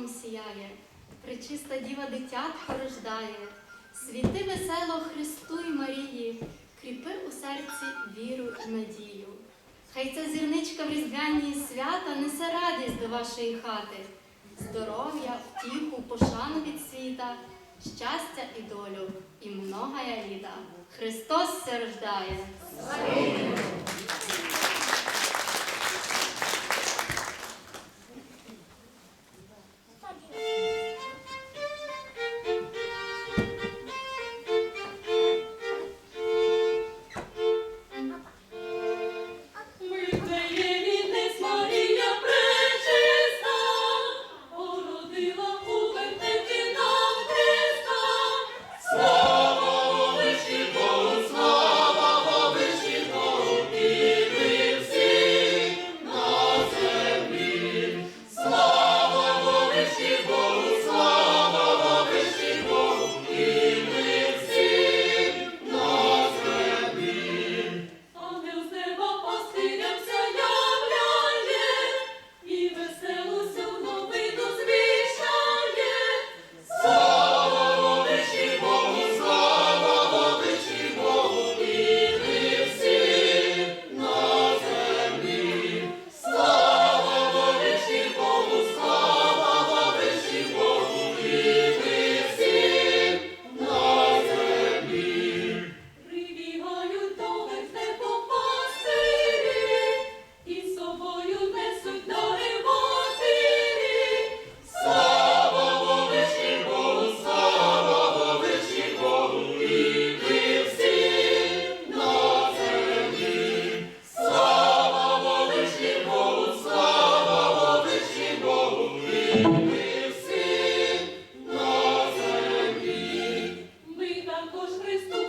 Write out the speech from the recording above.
світлом сіяє, пречиста діва дитятко рождає, світи весело Христу і Марії, кріпи у серці віру і надію. Хай ця зірничка в різдвяні свята несе радість до вашої хати, здоров'я, втіху, пошану від світа, щастя і долю, і многая літа. Христос се рождає! Ми всі на землі, також Христос.